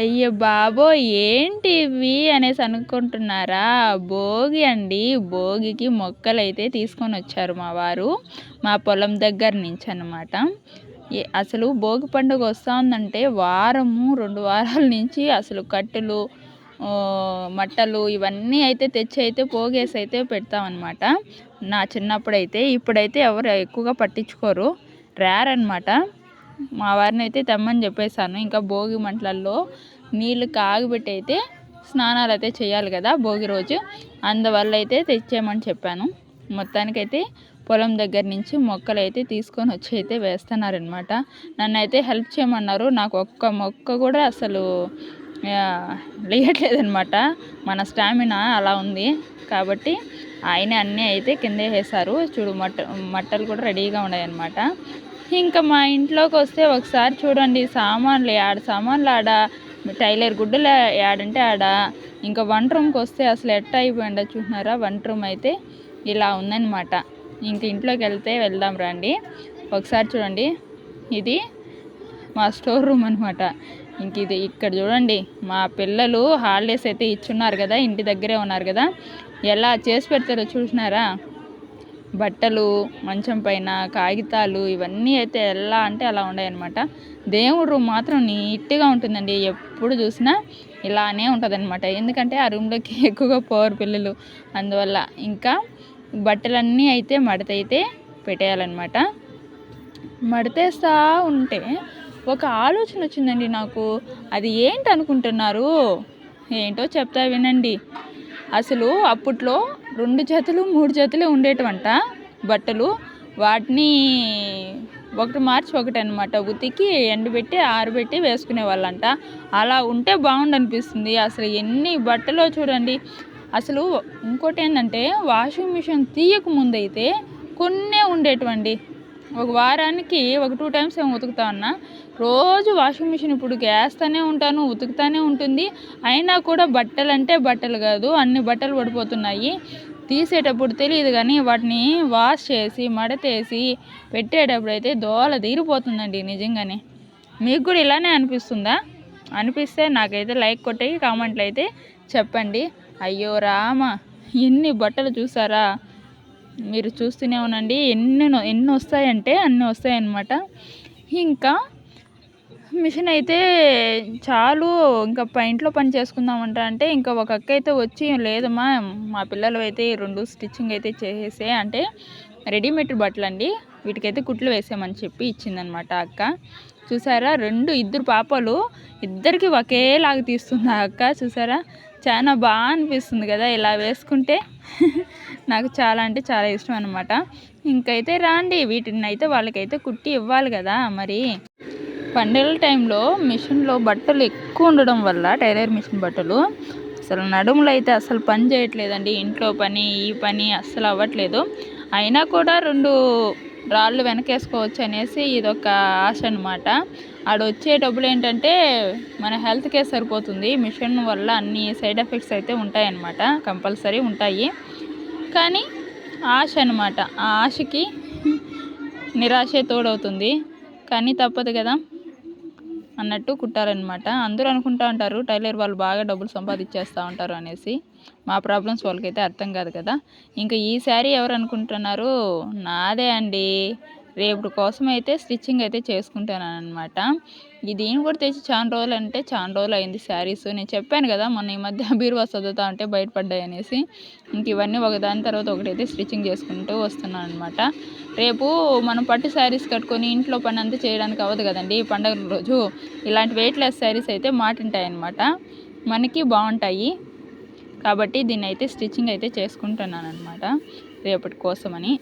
అయ్యో బాబో ఏంటి ఇవి అనేసి అనుకుంటున్నారా? భోగి అండి. భోగికి మొక్కలు అయితే తీసుకొని వచ్చారు మా వారు. మా పొలం దగ్గర నుంచి అనమాట అసలు భోగి పండుగ వస్తూ ఉందంటే వారము రెండు వారాల నుంచి అసలు కట్టెలు మట్టలు ఇవన్నీ అయితే తెచ్చి అయితే పోగేసి అయితే పెడతామన్నమాట. నా చిన్నప్పుడైతే ఇప్పుడైతే ఎవరు ఎక్కువగా పట్టించుకోరు. రేర్ అనమాట మా వారిని అయితే తెమ్మని చెప్పేశాను. ఇంకా భోగి మంటలల్లో నీళ్ళు కాగబెట్టి అయితే స్నానాలు అయితే చేయాలి కదా భోగి రోజు. అందువల్ల అయితే తెచ్చేయమని చెప్పాను. మొత్తానికైతే పొలం దగ్గర నుంచి మొక్కలు అయితే తీసుకొని వచ్చి అయితే వేస్తున్నారనమాట నన్ను అయితే హెల్ప్ చేయమన్నారు. నాకు ఒక్క మొక్క కూడా అసలు లేయట్లేదనమాట మన స్టామినా అలా ఉంది. కాబట్టి ఆయన అన్నీ అయితే కింద వేసారు చూడు మట్ట మట్టలు కూడా రెడీగా ఉన్నాయన్నమాట. ఇంకా మా ఇంట్లోకి వస్తే ఒకసారి చూడండి సామాన్లు ఆడ సామాన్లు ఆడ టైలర్ గుడ్డలు ఆడంటే ఆడ ఇంకా వంట రూమ్కి వస్తే అసలు ఎట్ట అయిపోయిందో చూసినారా? వంట రూమ్ అయితే ఇలా ఉందన్నమాట. ఇంక ఇంట్లోకి వెళ్తే వెళ్దాం రండి. ఒకసారి చూడండి ఇది మా స్టోర్ రూమ్ అనమాట ఇంక ఇది ఇక్కడ చూడండి మా పిల్లలు హాలిడేస్ అయితే ఇచ్చున్నారు కదా ఇంటి దగ్గరే ఉన్నారు కదా. ఎలా చేసి పెడతారో చూసినారా? బట్టలు మంచం పైన కాగితాలు ఇవన్నీ అయితే ఎలా అంటే అలా ఉన్నాయన్నమాట దేవుడు రూమ్ మాత్రం నీట్గా ఉంటుందండి. ఎప్పుడు చూసినా ఇలానే ఉంటుందన్నమాట. ఎందుకంటే ఆ రూమ్లోకి ఎక్కువగా పోరు పిల్లలు. అందువల్ల ఇంకా బట్టలన్నీ అయితే మడతైతే పెట్టేయాలన్నమాట. మడతేస్తా ఉంటే ఒక ఆలోచన వచ్చిందండి నాకు. అది ఏంటి అనుకుంటున్నారు ఏంటో చెప్తా వినండి. అసలు అప్పట్లో రెండు జతలు మూడు జతలు ఉండేటవంట బట్టలు. వాటిని ఒకటి మార్చి ఒకటి అనమాట ఉతికి ఎండబెట్టి ఆరబెట్టి వేసుకునే వాళ్ళంట. అలా ఉంటే బాగుండు అనిపిస్తుంది అసలు ఎన్ని బట్టలో చూడండి. అసలు ఇంకోటి ఏంటంటే వాషింగ్ మిషన్ తీయక ముందైతే కొన్నే ఉండేటువంటి ఒక వారానికి ఒక టూ టైమ్స్ ఏమి ఉతుకుతా ఉన్నా రోజు వాషింగ్ మిషన్ ఇప్పుడు వేస్తూనే ఉంటాను ఉతుకుతూనే ఉంటుంది. అయినా కూడా బట్టలు అంటే బట్టలు కాదు అన్ని బట్టలు పడిపోతున్నాయి. తీసేటప్పుడు తెలియదు కానీ వాటిని వాష్ చేసి మడతేసి పెట్టేటప్పుడు అయితే దోల తీరిపోతుందండి నిజంగానే. మీకు కూడా ఇలానే అనిపిస్తుందా? అనిపిస్తే నాకైతే లైక్ కొట్టి కామెంట్లు అయితే చెప్పండి. అయ్యో రామ ఎన్ని బట్టలు చూసారా? మీరు చూస్తూనే ఉండండి. ఎన్ని ఎన్ని వస్తాయంటే అన్నీ వస్తాయన్నమాట. ఇంకా మిషన్ అయితే చాలు. ఇంకా ఇంట్లో పని చేసుకుందామంట అంటే ఇంకా ఒక అక్క అయితే వచ్చి లేదమ్మా మా పిల్లలు అయితే రెండు స్టిచ్చింగ్ అయితే చేసేసే అంటే రెడీమేడ్ బట్టలు అండి. వీటికైతే కుట్లు వేసామని చెప్పి ఇచ్చిందనమాట అక్క. చూసారా? రెండు ఇద్దరు పాపలు ఇద్దరికి ఒకేలాగా తీస్తుంది ఆ అక్క. చూసారా? చాలా బాగా అనిపిస్తుంది కదా ఇలా వేసుకుంటే. నాకు చాలా అంటే చాలా ఇష్టం అనమాట ఇంకైతే రాండి వీటిని అయితే వాళ్ళకైతే కుట్టి ఇవ్వాలి కదా మరి. పండుగల టైంలో మిషన్లో బట్టలు ఎక్కువ ఉండడం వల్ల టైలర్ మిషన్ బట్టలు అసలు నడుములు అయితే అసలు పని చేయట్లేదండి. ఇంట్లో పని ఈ పని అస్సలు అవ్వట్లేదు. అయినా కూడా రెండు రాళ్ళు వెనకేసుకోవచ్చు అనేసి ఇదొక ఆశ అనమాట ఆడ వచ్చే డబ్బులు ఏంటంటే మన హెల్త్కే సరిపోతుంది. మిషన్ వల్ల అన్ని సైడ్ ఎఫెక్ట్స్ అయితే ఉంటాయన్నమాట. కంపల్సరీ ఉంటాయి. కానీ ఆశ అనమాట ఆ ఆశకి నిరాశే తోడవుతుంది. కానీ తప్పదు కదా. అన్నట్టు కుట్టారనమాట అందరూ అనుకుంటా ఉంటారు టైలర్ వాళ్ళు బాగా డబ్బులు సంపాదించేస్తూ ఉంటారు అనేసి. మా ప్రాబ్లమ్స్ వాళ్ళకైతే అర్థం కాదు కదా. ఇంకా ఈ శారీ ఎవరు అనుకుంటున్నారు? నాదే అండి. రేపు కోసం అయితే స్టిచ్చింగ్ అయితే చేసుకుంటాను అనమాట దీని కూడా తెచ్చి చాలా రోజులు అంటే చాలా రోజులు అయింది శారీస్. నేను చెప్పాను కదా మొన్న ఈ మధ్య బీరువా చదువుతా ఉంటే బయటపడ్డాయి అనేసి. ఇంక ఇవన్నీ ఒకదాని తర్వాత ఒకటైతే స్టిచ్చింగ్ చేసుకుంటూ వస్తున్నాను అనమాట రేపు మనం పట్టు శారీస్ కట్టుకొని ఇంట్లో పని అంతా చేయడానికి అవ్వదు కదండి. పండగ రోజు ఇలాంటి వెయిట్లెస్ శారీస్ అయితే మాటింటాయి అనమాట మనకి బాగుంటాయి. కాబట్టి దీన్ని అయితే స్టిచ్చింగ్ అయితే చేసుకుంటున్నాను అనమాట రేపటి కోసమని.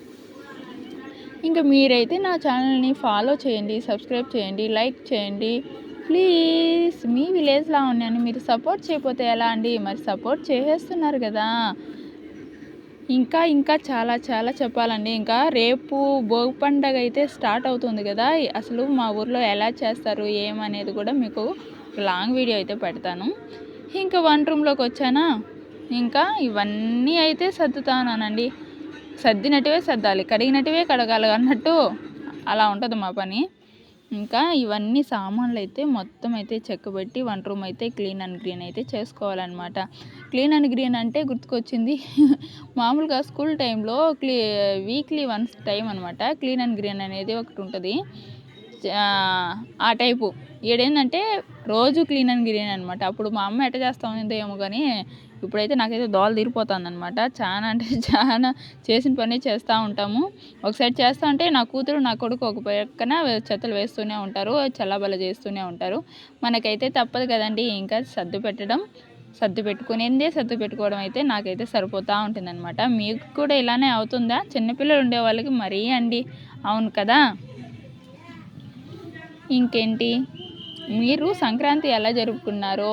ఇంకా మీరైతే నా ఛానల్ని ఫాలో చేయండి సబ్స్క్రైబ్ చేయండి లైక్ చేయండి. ప్లీజ్ మీ విలేజ్లా ఉన్నాను మీరు సపోర్ట్ చేయకపోతే ఎలా అండి? మరి సపోర్ట్ చేసేస్తున్నారు కదా. ఇంకా ఇంకా చాలా చాలా చెప్పాలండి. ఇంకా రేపు భోగి పండగ అయితే స్టార్ట్ అవుతుంది కదా. అసలు మా ఊర్లో ఎలా చేస్తారు ఏమనేది కూడా మీకు లాంగ్ వీడియో అయితే పెడతాను. ఇంకా వన్ రూమ్లోకి వచ్చానా? ఇంకా ఇవన్నీ అయితే సర్దుతానండి సర్దినట్టువే సర్దాలి కడిగినట్టువే కడగాలి అన్నట్టు అలా ఉంటుంది మా పని. ఇంకా ఇవన్నీ సామాన్లు అయితే మొత్తం అయితే చెక్కబెట్టి వన్ రూమ్ అయితే క్లీన్ అండ్ గ్రీన్ అయితే చేసుకోవాలన్నమాట. క్లీన్ అండ్ గ్రీన్ అంటే గుర్తుకొచ్చింది. మామూలుగా స్కూల్ టైంలో క్లీ వీక్లీ వన్స్ టైం అనమాట క్లీన్ అండ్ గ్రీన్ అనేది ఒకటి ఉంటుంది. ఆ టైపు. ఏడేందంటే రోజు క్లీన్ అండ్ గ్రీన్ అనమాట అప్పుడు మా అమ్మ ఎట్ట చేస్తా ఉందో ఏమో కానీ ఇప్పుడైతే నాకైతే దోలు తీరిపోతుంది అనమాట చాలా అంటే చాలా చేసిన పని చేస్తూ ఉంటాము. ఒకసారి చేస్తూ ఉంటే నా కూతురు నా కొడుకు ఒక పక్కన చెత్తలు వేస్తూనే ఉంటారు చల్లబల్ల చేస్తూనే ఉంటారు. మనకైతే తప్పదు కదండి ఇంకా సర్దు పెట్టడం. సర్దు పెట్టుకునేదే సర్దు పెట్టుకోవడం అయితే నాకైతే సరిపోతూ ఉంటుందన్నమాట. మీకు కూడా ఇలానే అవుతుందా? చిన్నపిల్లలు ఉండే వాళ్ళకి మరీ అండి. అవును కదా? ఇంకేంటి? మీరు సంక్రాంతి ఎలా జరుపుకున్నారో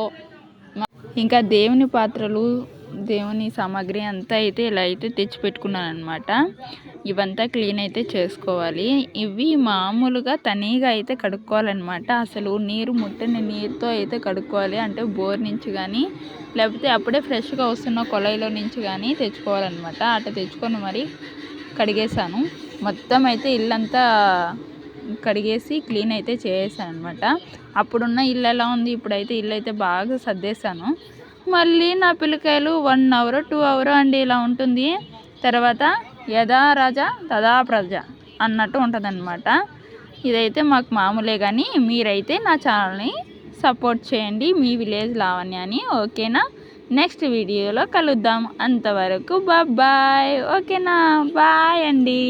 ఇంకా దేవుని పాత్రలు దేవుని సామాగ్రి అంతా అయితే ఇలా అయితే తెచ్చి పెట్టుకున్నాను అనమాట ఇవంతా క్లీన్ అయితే చేసుకోవాలి. ఇవి మామూలుగా తనీగా అయితే కడుక్కోవాలన్నమాట. అసలు నీరు ముట్టని నీరుతో అయితే కడుక్కోవాలి. అంటే బోర్ నుంచి కానీ లేకపోతే అప్పుడే ఫ్రెష్గా వస్తున్న కొలైలో నుంచి కానీ తెచ్చుకోవాలన్నమాట. అట్లా తెచ్చుకొని మరి కడిగేశాను. మొత్తం అయితే ఇల్లంతా కడిగేసి క్లీన్ అయితే చేసాను అనమాట అప్పుడున్న ఇల్లు ఎలా ఉంది? ఇప్పుడైతే ఇల్లు అయితే బాగా సర్దేశాను. మళ్ళీ నా పిల్లకాయలు వన్ అవర్ టూ అవర్ అండి ఇలా ఉంటుంది. తర్వాత యథా రాజా తదా ప్రజ అన్నట్టు ఉంటుందన్నమాట. ఇదైతే మాకు మామూలే కానీ మీరైతే నా ఛానల్ని సపోర్ట్ చేయండి. మీ విలేజ్ లావణ్య అని ఓకేనా? నెక్స్ట్ వీడియోలో కలుద్దాం. అంతవరకు బాయ్ ఓకేనా? బాయ్ అండి.